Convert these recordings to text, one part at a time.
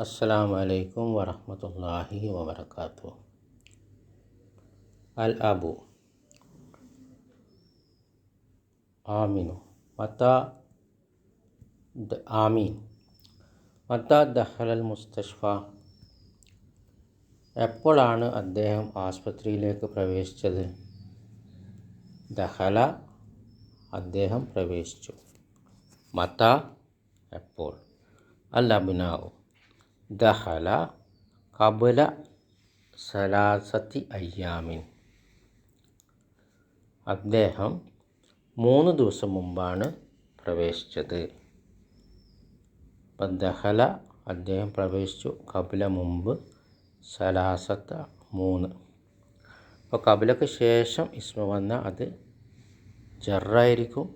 അസ്സാം വലൈക്കും വറഹമത്തല്ലാഹി വബർക്കാത്തു അൽ അബു ആമിനു മത്ത ആമീൻ. മത്ത ദഹലൽ മുസ്തഷ്ഫ. എപ്പോഴാണ് അദ്ദേഹം ആസ്പത്രിയിലേക്ക് പ്രവേശിച്ചത്? ദഹല അദ്ദേഹം പ്രവേശിച്ചു. മത്ത എപ്പോൾ? അൽ അബിനാവും ദഹല കബുല സലാസത്തി അയ്യാമിൻ. അദ്ദേഹം മൂന്ന് ദിവസം മുമ്പാണ് പ്രവേശിച്ചത്. അപ്പം ദഹല അദ്ദേഹം പ്രവേശിച്ചു കപില മുമ്പ് സലാസത്ത മൂന്ന്. അപ്പോൾ കപിലക്ക് ശേഷം ഇസ്മ വന്ന അത് ജറായിരിക്കും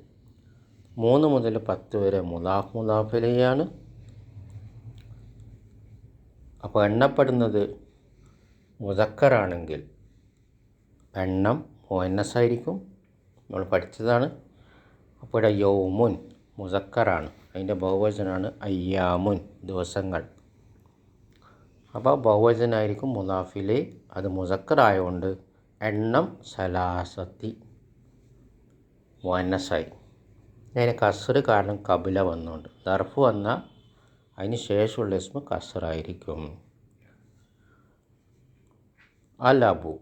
മൂന്ന് മുതൽ പത്ത് വരെ മുലാഫ് മുലാഫിലെയാണ് അപ്പോൾ എണ്ണപ്പെടുന്നത് മുതക്കറാണെങ്കിൽ എണ്ണം മുന്നസായിരിക്കും നമ്മൾ പഠിച്ചതാണ്. അപ്പോൾ ഇവിടെ യൗമുൻ മുസക്കറാണ്. അതിന്റെ ബഹുവചനാണ് അയ്യാമുൻ ദിവസങ്ങൾ. അപ്പോൾ ബഹുവചനായിരിക്കും മുതാഫിലെ അത് മുസക്കറായതുകൊണ്ട് എണ്ണം സലാസത്തി മുന്നസായി അതിന് കസറ് കാരണം കപില വന്നുകൊണ്ട് ദർഫ് വന്നാൽ അതിന് ശേഷമുള്ള ഇസ്മ കസറായിരിക്കും. അലബു.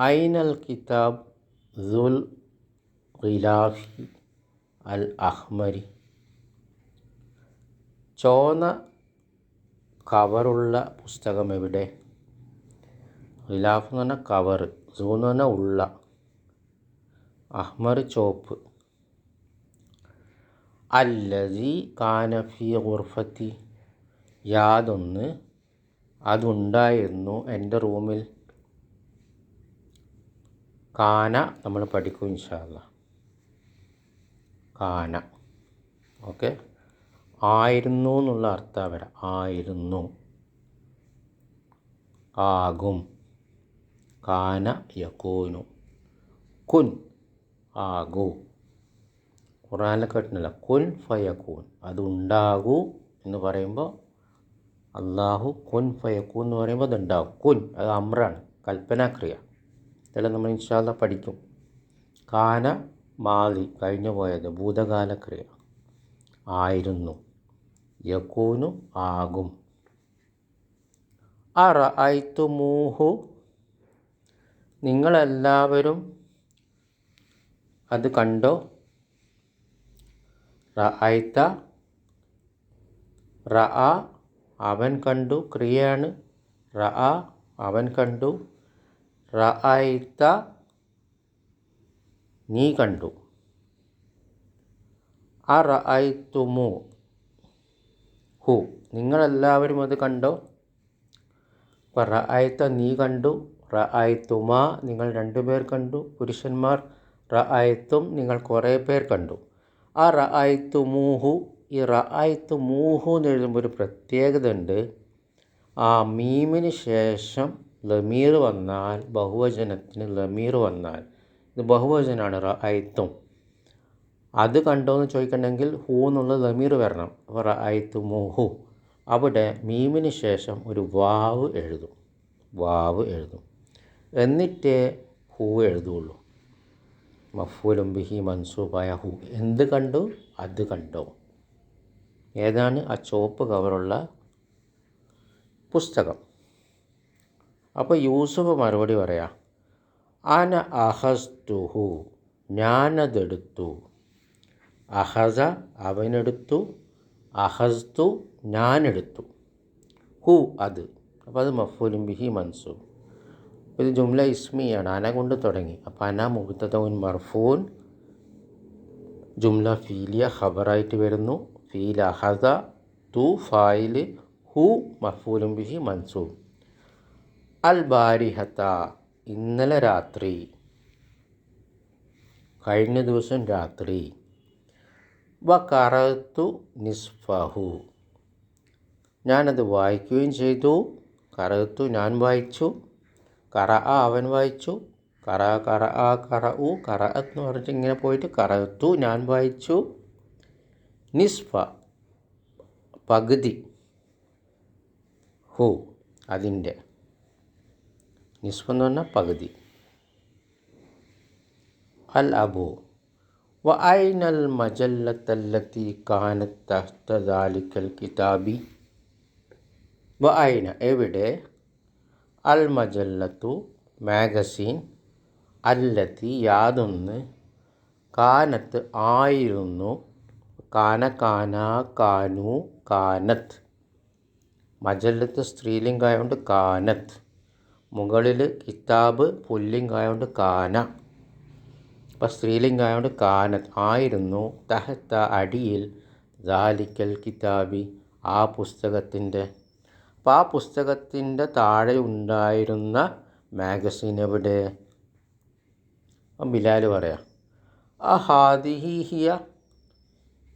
ഐനൽ കിതാബ് ദുൽ ഖിലാഫി അൽ അഹ്മരി. ചോന കവറുള്ള പുസ്തകം എവിടെ? ഖിലാഫ് എന്ന് പറഞ്ഞാൽ കവർ സൂന്ന് പറഞ്ഞാൽ ഉള്ള. അഹ്മർ ചോപ്പ്. അല്ലതി കാനഫി ഗുർഫത്തി. യാതൊന്ന് അതുണ്ടായിരുന്നു എന്റെ റൂമിൽ. കാന നമ്മൾ പഠിക്കും ഇൻഷാല്ല കാന. ഓക്കെ? ആയിരുന്നു എന്നുള്ള അർത്ഥം വരാം ആയിരുന്നു. ആകും. കാന യക്കൂനു കുൻ. ആകൂ. ഖുറാനിലൊക്കെ കിട്ടുന്നില്ല കുൻ ഫയക്കൂൻ അതുണ്ടാകൂ എന്ന് പറയുമ്പോൾ അള്ളാഹു കുൻ ഫയക്കൂൻ എന്ന് പറയുമ്പോൾ അതുണ്ടാകും കുൻ അത് അമ്രാണ് കൽപ്പനാക്രിയ. ഇതെല്ലാം നമ്മൾ ഇൻഷാല്ല പഠിക്കും. കാന മാലി കഴിഞ്ഞു പോയത് ഭൂതകാലക്രിയ. ആയിരുന്നു. യക്കൂനു ആകും. അറ ഐത്തുമൂഹു നിങ്ങളെല്ലാവരും അത് കണ്ടോ? റഅയ്ത റഅ അവൻ കണ്ടു ക്രിയയാണ്. റഅ അവൻ കണ്ടു. റഅയ്ത നീ കണ്ടു. ആ റഅയ്ത്തുമു ഹു നിങ്ങളെല്ലാവരും അത് കണ്ടോ? അപ്പോൾ റഅയ്ത്ത നീ കണ്ടു. റഅയ്ത്തുമ നിങ്ങൾ രണ്ടുപേർ കണ്ടു. പുരുഷന്മാർ റഅയ്ത്തും നിങ്ങൾ കുറേ പേർ കണ്ടു. ആ റഅയ്ത്തുമൂഹു ഈ റ ആയത്തു മൂഹു എന്ന് എഴുതുമ്പോൾ ഒരു പ്രത്യേകത ഉണ്ട് ആ മീമിന് ശേഷം ലമീർ വന്നാൽ ബഹുവചനത്തിന് ലമീർ വന്നാൽ ഇത് ബഹുവചനാണ് റ ആയത്തും അത് കണ്ടോ എന്ന് ചോദിക്കണമെങ്കിൽ ഹൂ എന്നുള്ള ലമീർ വരണം. അപ്പോൾ റ ആയത്തു മൂഹു അവിടെ മീമിന് ശേഷം ഒരു വാവ് എഴുതും. വാവ് എഴുതും. എന്നിട്ടേ ഹൂ എഴുതുള്ളൂ. മഫൂലും ബിഹി മൻസൂബായ ഹു എന്ത് കണ്ടു? അത് കണ്ടോ. ഏതാണ്? ആ ചുവപ്പ് കവറുള്ള പുസ്തകം. അപ്പോൾ യൂസുഫ് മറുപടി പറയാം അന അഹസ്തുഹു ഞാനതെടുത്തു. അഹസ അവനെടുത്തു അഹസ്തു ഞാനെടുത്തു. ഹു അത്. അപ്പോൾ അത് മഫൂലും ബിഹി മൻസൂബ്. ഇത് ജുംല ഇസ്മിയാണ് അന കൊണ്ട് തുടങ്ങി. അപ്പോൾ അന മുഹത്തതവുൻ മർഫൂൻ. ജുംല ഫീലിയ ഖബറായിട്ട് വരുന്നു. ഫീൽ അഹദ തു ഫായിൽ ഹു മഫൂലും ബിഹി മൻസൂബ്. അൽ ബാരിഹത്ത ഇന്നലെ രാത്രി. കഴിഞ്ഞ ദിവസം രാത്രി. വ കറത്തു നിസ്ഫഹു. ഞാനത് വായിക്കുകയും ചെയ്തു. കറത്തു ഞാൻ വായിച്ചു. കറ ആ അവൻ വായിച്ചു. കറ കറ ആ കറ ഉ കറ എന്ന് പറഞ്ഞിട്ട് ഇങ്ങനെ പോയിട്ട് കറത്തു ഞാൻ വായിച്ചു. നിസ്ഫ പകുതി ഹു അതിന്റെ. നിസ്ഫ എന്ന് പറഞ്ഞാൽ പകുതി. അൽ അബു വ ഐനൽ മജല്ലത്തല്ലത്തി കാനത്ത് തഹ്ത ദാലിക്കൽ കിതാബി. വ ഐന എവിടെ? അൽ മജല്ലത്തു മാഗസീൻ അല്ലത്തി യാതൊന്ന് കാനത്ത് ആയിരുന്നു. കാന കാന കാനു കാനത്ത്. മജല്ലത്ത് സ്ത്രീലിംഗായതുകൊണ്ട് കാനത്ത്. മുകളിൽ കിതാബ് പുല്ലിംഗായതുകൊണ്ട് കാന. അപ്പം സ്ത്രീലിംഗായതുകൊണ്ട് കാനത്ത് ആയിരുന്നു. തഹത്ത അടിയിൽ ദാലിക്കൽ കിതാബി ആ പുസ്തകത്തിന്റെ അപ്പം ആ പുസ്തകത്തിന്റെ താഴെ ഉണ്ടായിരുന്ന മാഗസിൻ എവിടെ? അപ്പം ബിലാൽ പറയാം. ആ ഹാദിഹിഹിയ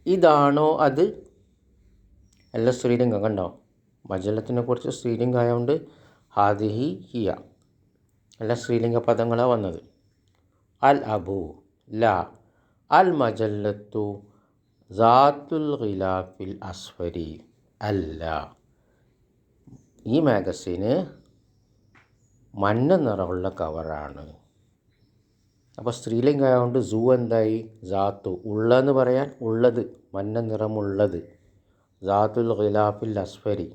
ഇതാണോ അത്? അല്ല സ്ത്രീലിംഗം കണ്ടോ? മജലത്തിനെ കുറിച്ച് സ്ത്രീലിംഗം ആയതുകൊണ്ട് ഹാദിഹി ഹിയ. അല്ല സ്ത്രീലിംഗ പദങ്ങളാണ് വന്നത്. അൽ അബു ല. അൽ മജല്ലത്തു ഖിലാഫിൽ അസ്ഫരി അല്ല. ഈ മാഗസീന് മഞ്ഞ നിറമുള്ള കവറാണ്. അപ്പോൾ സ്ത്രീലിംഗമായതുകൊണ്ട് സൂ എന്തായി? ജാത്തു ഉള്ളതെന്ന് പറയാൻ ഉള്ളത് മഞ്ഞ നിറമുള്ളത്. ജാത്തുൽ ഖിലാഫിൽ അസ്ഫരി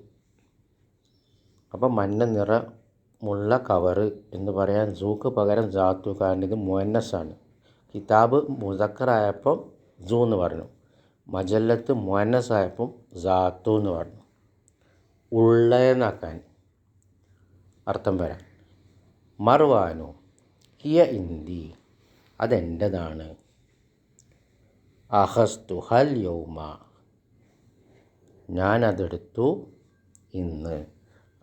അപ്പോൾ മഞ്ഞ നിറമുള്ള കവറ് എന്ന് പറയാൻ സൂക്ക് പകരം ജാത്തു കാരണം ഇത് മുഹന്നസാണ് കിതാബ് മുസക്കറായപ്പം സൂ എന്ന് പറഞ്ഞു. മജല്ലത്ത് മുഹന്നസായപ്പം ജാത്തു എന്ന് പറഞ്ഞു. ഉള്ളതെന്നാക്കാൻ അർത്ഥം വരാൻ മറുവാനോ ഹിയ ഇന്തി അതെന്റെതാണ് അഹസ്തു ഹൽ യൗമ ഞാനതെടുത്തു ഇന്ന്.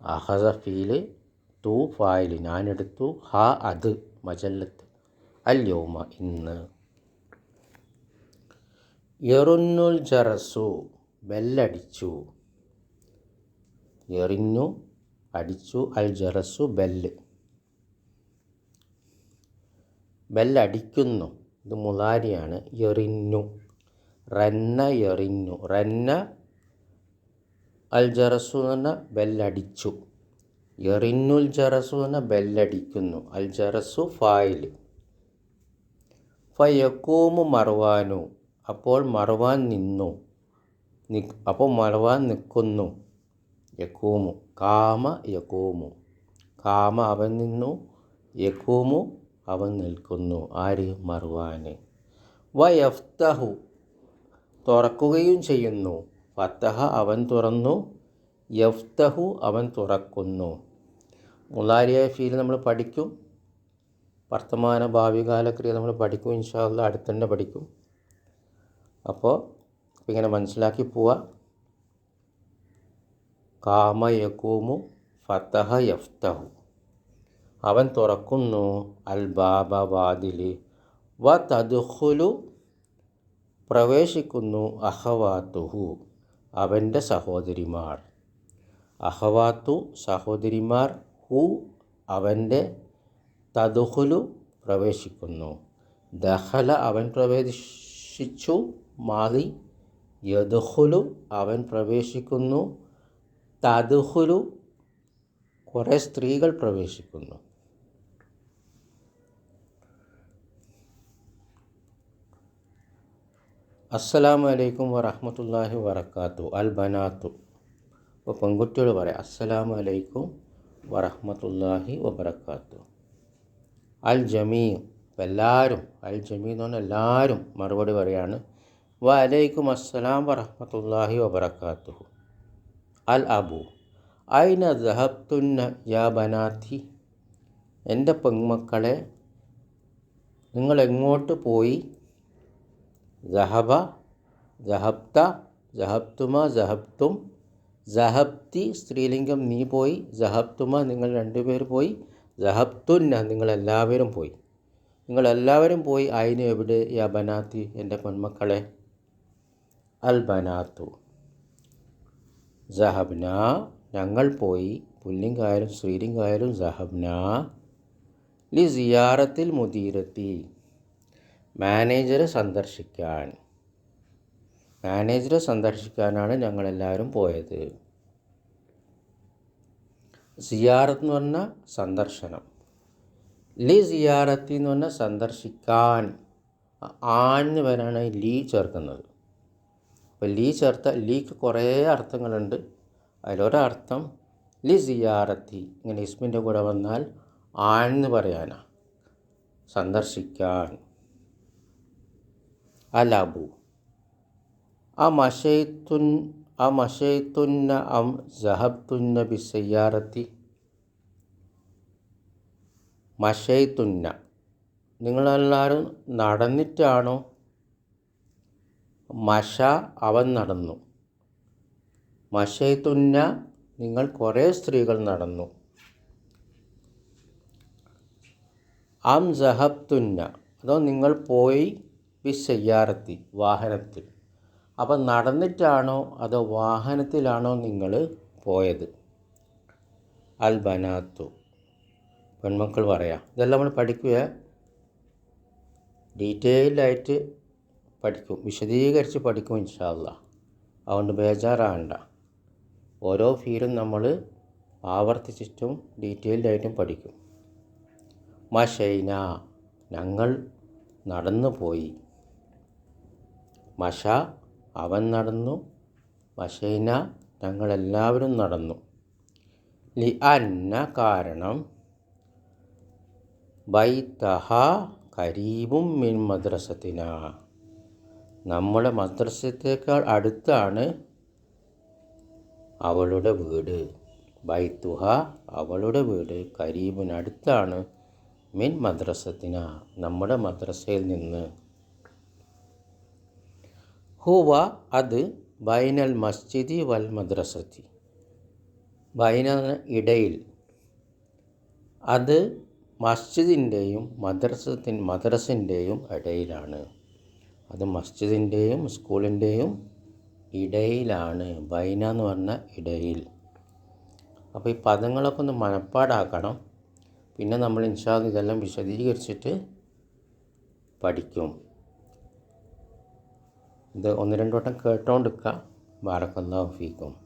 അഹസഫീൽ തു ഫായിൽ ഞാനെടുത്തു ഹ അത് മജല്ലത്ത് അൽ യൗമ ഇന്ന്. എറുന്നുൽ ജറസു ബെല്ലടിച്ചു. എറിഞ്ഞു അടിച്ചു അൽ ജറസു ബെല്ല്. ബെല്ലടിക്കുന്നു. ഇത് മുതാരിയാണ് എറിഞ്ഞു. റന്ന എറിഞ്ഞു. റന്ന അൽ ജറസു എന്ന് പറഞ്ഞാൽ ബെല്ലടിച്ചു. എറിന്നുൽ ജറസു എന്ന് ബെല്ലടിക്കുന്നു. അൽ ജറസു ഫായിൽ. ഫയക്കൂമു മറുവാനു അപ്പോൾ മർവാൻ നിന്നു. അപ്പോൾ മർവാൻ നിൽക്കുന്നു. യക്കൂമു കാമ യക്കൂമു കാമ അവൻ നിന്നു യക്കൂമു അവൻ നിൽക്കുന്നു ആര് മറുവാന്. വയഫ്തഹു തുറക്കുകയും ചെയ്യുന്നു. ഫത്തഹ അവൻ തുറന്നു യഫ്തഹു അവൻ തുറക്കുന്നു. മുലാരിയ ഫീൽ നമ്മൾ പഠിക്കും. വർത്തമാന ഭാവികാല ക്രിയ നമ്മൾ പഠിക്കും ഇൻഷാല്ല അടുത്തന്നെ പഠിക്കും. അപ്പോൾ ഇങ്ങനെ മനസ്സിലാക്കി പോവുക കാമ യകൂമു ഫതഹ യഫ്തഹു. അവൻ തുറക്കുന്നു അൽ ബാബ വാതിൽ വ തദുഖുലു പ്രവേശിക്കുന്നു അഹവാത്തുഹു അവന്റെ സഹോദരിമാർ. അഹവാത്തു സഹോദരിമാർ ഹു അവന്റെ തദുഖുലു പ്രവേശിക്കുന്നു. ദഹല അവൻ പ്രവേശിച്ചു മാറി യദുഖുലു അവൻ പ്രവേശിക്കുന്നു. തദുഖുലു കുറേ സ്ത്രീകൾ പ്രവേശിക്കുന്നു. അസ്സലാമു അലൈക്കും വറഹമത്തല്ലാഹി വറക്കാത്തു അൽ ബനാത്തു ഇപ്പോൾ പെൺകുട്ടികൾ പറയാം അസ്സലാമു അലൈക്കും വറഹമത്തല്ലാഹി വബർക്കാത്തു അൽ ജമീ എല്ലാവരും അൽ ജമീ എന്ന് പറഞ്ഞാൽ എല്ലാവരും മറുപടി പറയാണ് വ അലൈക്കും അസ്സലാം വറഹമത്തല്ലാഹി വബർക്കാത്തു അൽ അബു ഐന ദഹബ്തുന്ന യാ ബനാത്തി? എന്റെ പെൺമക്കളെ നിങ്ങൾ എങ്ങോട്ട് പോയി? ജഹബ ജഹബ്ത ജഹബ്തുമ ജഹബ്തും ജഹബ്തി സ്ത്രീലിംഗം നീ പോയി ജഹബ്തുമ നിങ്ങൾ രണ്ടുപേർ പോയി ജഹബ്തുന്ന നിങ്ങളെല്ലാവരും പോയി. നിങ്ങളെല്ലാവരും പോയി അയിന് എവിടെ യാ ബനാത്തി എന്റെ പെൺമക്കളെ? അൽ ബനാത്തു ജഹബ്ന ഞങ്ങൾ പോയി. പുല്ലിങ്കായാലും സ്ത്രീലിങ്കായാലും സഹബ്ന ലി സിയാറത്തിൽ മുദീരത്തി. മാനേജറെ സന്ദർശിക്കാൻ. മാനേജറെ സന്ദർശിക്കാനാണ് ഞങ്ങളെല്ലാവരും പോയത്. സിയാറത്ത് എന്ന് പറഞ്ഞാൽ സന്ദർശനം. ലി സിയാറത്തി എന്ന് പറഞ്ഞാൽ സന്ദർശിക്കാൻ. ആന്ന് വരാണ് ലീ ചേർക്കുന്നത്. അപ്പോൾ ലീ ചേർത്ത ലീക്ക് കുറേ അർത്ഥങ്ങളുണ്ട്. അതിലൊരർത്ഥം ലി സിയാറത്തി ഇങ്ങനെ ഇസ്മിന്റെ കൂടെ വന്നാൽ ആണെന്ന് പറയാനാണ് സന്ദർശിക്കാൻ. അലാബു. ആ മഷയത്തുൻ ആ മഷയത്തുന്ന അം ജഹബ്തുന്ന ബി സയ്യാറത്തി മഷയത്തുന്ന നിങ്ങളെല്ലാവരും നടന്നിട്ടാണോ മഷ അവൻ നടന്നു. മഷയത്തുന്ന നിങ്ങൾ കുറേ സ്ത്രീകൾ നടന്നു. അം ജഹബ്തുന്ന അതോ നിങ്ങൾ പോയി ബിസയ്യാറത്തി വാഹനത്തിൽ. അപ്പം നടന്നിട്ടാണോ അതോ വാഹനത്തിലാണോ നിങ്ങൾ പോയത്? അൽ ബനാത്തു. പെൺമക്കൾ പറയാം. ഇതെല്ലാം നമ്മൾ പഠിക്കുക ഡീറ്റെയിൽഡായിട്ട് പഠിക്കും വിശദീകരിച്ച് പഠിക്കും ഇൻഷാല്ല അതുകൊണ്ട് ബേജാറാകണ്ട. ഓരോ ഫീലും നമ്മൾ ആവർത്തിച്ചിട്ടും ഡീറ്റെയിൽഡായിട്ടും പഠിക്കും. മഷൈന ഞങ്ങൾ നടന്നു പോയി. മഷ അവൻ നടന്നു. മഷൈന ഞങ്ങളെല്ലാവരും നടന്നു. ലി അന്ന കാരണം ബൈത്തഹ കരീബും മിൻ മദ്രസത്തിന. നമ്മുടെ മദ്രസത്തേക്കാൾ അടുത്താണ് അവളുടെ വീട്. ബൈത്തുഹ അവളുടെ വീട്. കരീബിനടുത്താണ് മിൻ മദ്രസത്തിന നമ്മുടെ മദ്രസയിൽ നിന്ന്. ഹുവ അത് ബൈനൽ മസ്ജിദി വൽ മദ്രസത്തി. ബൈന ഇടയിൽ. അത് മസ്ജിദിന്റെയും മദ്രസത്തിൻ മദ്രസിന്റെയും ഇടയിലാണ്. അത് മസ്ജിദിന്റെയും സ്കൂളിന്റെയും ഇടയിലാണ്. ബൈന എന്ന് പറഞ്ഞ ഇടയിൽ. അപ്പോൾ ഈ പദങ്ങളൊക്കെ ഒന്ന് മനപ്പാടാക്കണം. പിന്നെ നമ്മൾ ഇൻഷാദ് ഇതെല്ലാം വിശദീകരിച്ചിട്ട് പഠിക്കും. ഇത് ഒന്ന് രണ്ട് വട്ടം കേട്ടോണ്ടിരിക്കുക ബാറക്കല്ലാഹു ഫീക്കും.